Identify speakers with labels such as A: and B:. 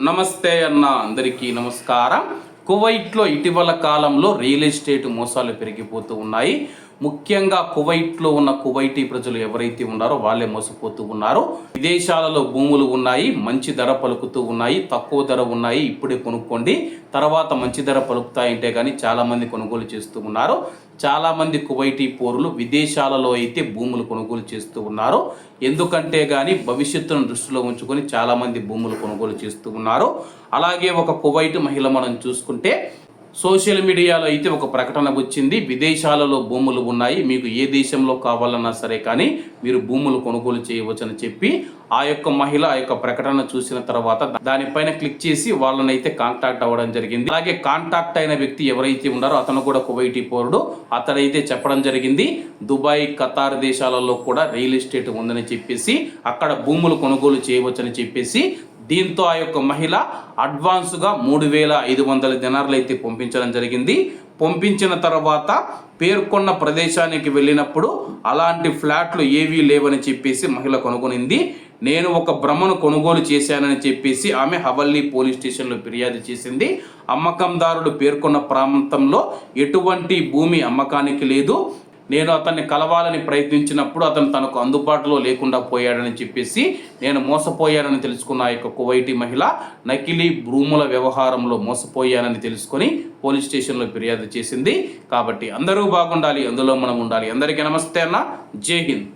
A: నమస్తే అన్న అందరికీ నమస్కారం. కువైట్లో ఇటీవల కాలంలో రియల్ ఎస్టేట్ మోసాలు పెరిగిపోతూ ఉన్నాయి. ముఖ్యంగా కువైట్లో ఉన్న కువైటీ ప్రజలు ఎవరైతే ఉన్నారో వాళ్ళే మోసపోతూ ఉన్నారు. విదేశాలలో భూములు ఉన్నాయి మంచి ధర పలుకుతూ ఉన్నాయి తక్కువ ధర ఉన్నాయి ఇప్పుడే కొనుక్కోండి తర్వాత మంచి ధర పలుకుతాయంటే కానీ చాలామంది కొనుగోలు చేస్తూ ఉన్నారు. చాలామంది కువైటీ పౌరులు విదేశాలలో అయితే భూములు కొనుగోలు చేస్తూ ఉన్నారు. ఎందుకంటే కానీ భవిష్యత్తును దృష్టిలో ఉంచుకొని చాలామంది భూములు కొనుగోలు చేస్తూ ఉన్నారు. అలాగే ఒక కువైట్ మహిళ మనం చూసుకుంటే సోషల్ మీడియాలో అయితే ఒక ప్రకటన వచ్చింది. విదేశాలలో భూములు ఉన్నాయి. మీకు ఏ దేశంలో కావాలన్నా సరే కానీ మీరు భూములు కొనుగోలు చేయవచ్చని చెప్పి ఆ యొక్క మహిళ ఆ యొక్క ప్రకటన చూసిన తర్వాత దానిపైన క్లిక్ చేసి వాళ్ళనైతే కాంటాక్ట్ అవ్వడం జరిగింది. అలాగే కాంటాక్ట్ అయిన వ్యక్తి ఎవరైతే ఉన్నారో అతను కూడా కువైటీ పౌరుడు. అతడైతే చెప్పడం జరిగింది. దుబాయ్ ఖతార్ దేశాలలో కూడా రియల్ ఎస్టేట్ ఉందని చెప్పేసి అక్కడ భూములు కొనుగోలు చేయవచ్చని చెప్పేసి దీంతో ఆ యొక్క మహిళ అడ్వాన్స్గా మూడు వేల ఐదు వందల దినార్లు అయితే పంపించడం జరిగింది. పంపించిన తర్వాత పేర్కొన్న ప్రదేశానికి వెళ్ళినప్పుడు అలాంటి ఫ్లాట్లు ఏవీ లేవని చెప్పేసి మహిళ కనుగొనింది. నేను ఒక భ్రమను కొనుగోలు చేశానని చెప్పేసి ఆమె హవల్లి పోలీస్ స్టేషన్లో ఫిర్యాదు చేసింది. అమ్మకందారుడు పేర్కొన్న ప్రాంతంలో ఎటువంటి భూమి అమ్మకానికి లేదు. నేను అతన్ని కలవాలని ప్రయత్నించినప్పుడు అతను తనకు అందుబాటులో లేకుండా పోయాడని చెప్పేసి నేను మోసపోయానని తెలుసుకున్న ఆ యొక్క కువైటీ మహిళ నకిలీ భూముల వ్యవహారంలో మోసపోయానని తెలుసుకొని పోలీస్ స్టేషన్లో ఫిర్యాదు చేసింది. కాబట్టి అందరూ బాగుండాలి అందులో మనం ఉండాలి. అందరికీ నమస్తే అన్న. జై హింద్.